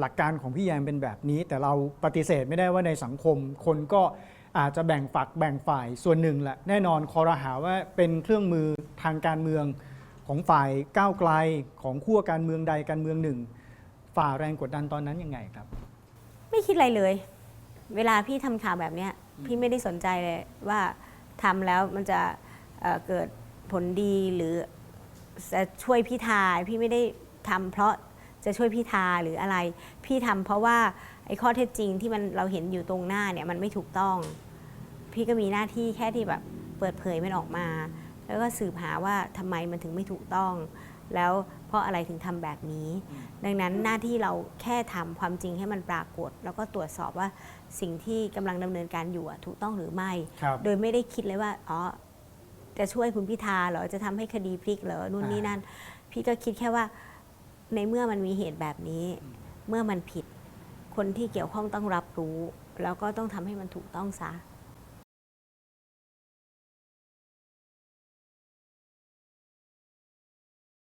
หลักการของพี่แยมเป็นแบบนี้ แต่เราปฏิเสธไม่ได้ว่าในสังคม คนก็อาจจะแบ่งฝักแบ่งฝ่ายส่วนหนึ่งแหละแน่นอนคอรหาว่าเป็นเครื่องมือทางการเมืองของฝ่ายก้าวไกลของขั้วการเมืองใดการเมืองหนึ่ง ฝ่าแรงกดดันตอนนั้นยังไงครับ ไม่คิดอะไรเลย เวลาพี่ทำข่าวแบบเนี้ยพี่ไม่ได้สนใจเลยว่าทำแล้วมันจะเเกิดผลดีหรือจะช่วยพิธายพี่ไม่ได้ทำเพราะ จะช่วยพิธาหรืออะไร พี่ทำเพราะว่าไอ้ข้อเท็จจริงที่มันเราเห็นอยู่ตรงหน้าเนี่ยมันไม่ถูกต้อง พี่ก็มีหน้าที่แค่ที่แบบเปิดเผยมันออกมา แล้วก็สืบหาว่าทำไมมันถึงไม่ถูกต้อง แล้วเพราะอะไรถึงทำแบบนี้ ดังนั้นหน้าที่เราแค่ทำความจริงให้มันปรากฏ แล้วก็ตรวจสอบว่าสิ่งที่กำลังดำเนินการอยู่อะถูกต้องหรือไม่ครับโดยไม่ได้คิดเลยว่าอ๋อจะช่วยคุณพิธาเหรอจะทำให้คดีพลิกเหรอนู่นนี่นั่น พี่ก็คิดแค่ว่า ในเมื่อมันมีเหตุแบบนี้ เมื่อมันผิด คนที่เกี่ยวข้องต้องรับรู้ แล้วก็ต้องทำให้มันถูกต้องซะ